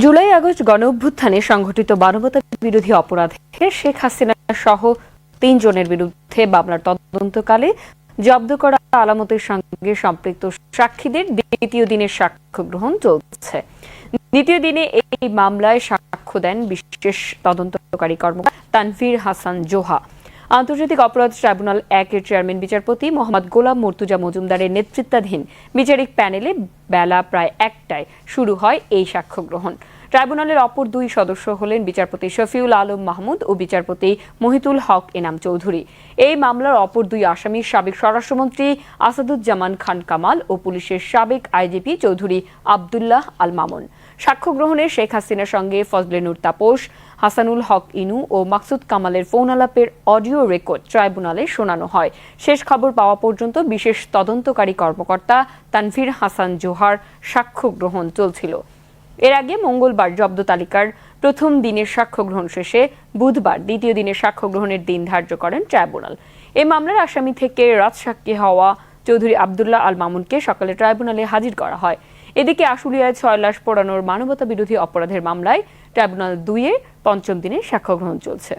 July, August গণ অভ্যুত্থানে সংঘটিত মানবতা বিরোধী অপরাধে শেখ হাসিনা সহ তিনজনের বিরুদ্ধে মামলার তদন্তকালে জব্দ করা আলামতের সঙ্গে সম্পৃক্ত সাক্ষীদের দ্বিতীয় দিনের সাক্ষ্য গ্রহণ চলছে। দ্বিতীয় দিনে এই মামলায় সাক্ষ্য দেন বিশেষ তদন্তকারী কর্মকর্তা তানভীর হাসান জোহা। আন্তর্জাতিক অপরাধ ট্রাইব্যুনাল একের চেয়ারম্যান বিচারপতি মোহাম্মদ গোলাম মর্তুজা মজুমদারের নেতৃত্বাধীন বিচারিক প্যানেলে বেলা প্রায় একটায় শুরু হয় এই সাক্ষ্য গ্রহণ। ট্রাইব্যুনালের অপর দুই সদস্য হলেন বিচারপতি শফিউল আলম মাহমুদ ও বিচারপতি মহিতুল হক এনাম চৌধুরী। এই মামলার অপর দুই আসামি সাবেক স্বরাষ্ট্রমন্ত্রী আসাদুজ্জামান খান কামাল ও পুলিশের সাবেক আইজিপি চৌধুরী আবদুল্লাহ আল মামুন। সাক্ষ্য গ্রহণে শেখ হাসিনার সঙ্গে ফজলে নূর তাপস হাসানুল হক ইনু ও মাকসুদ কামালের ফোন আলাপের অডিও রেকর্ড ট্রাইব্যুনালে শোনানো হয়। শেষ খবর পাওয়া পর্যন্ত বিশেষ তদন্তকারী কর্মকর্তা তানভীর হাসান জোহার সাক্ষ্য গ্রহণ চলছিল। এর আগে মঙ্গলবার জব্দ তালিকার প্রথম দিনের সাক্ষ্য গ্রহণ শেষে বুধবার দ্বিতীয় দিনের সাক্ষ্য গ্রহণের দিন ধার্য করেন ট্রাইব্যুনাল। এ মামলার আসামি থেকে রাজসাক্ষী হওয়া চৌধুরী আবদুল্লাহ আল মামুনকে সকালে ট্রাইব্যুনালে হাজির করা হয়। এদিকে আশুলিয়ায় ছয় লাশ পোড়ানোর মানবতা বিরোধী অপরাধের মামলায় ট্রাইব্যুনাল দুইয়ে পঞ্চম দিনে সাক্ষ্য গ্রহণ চলছে।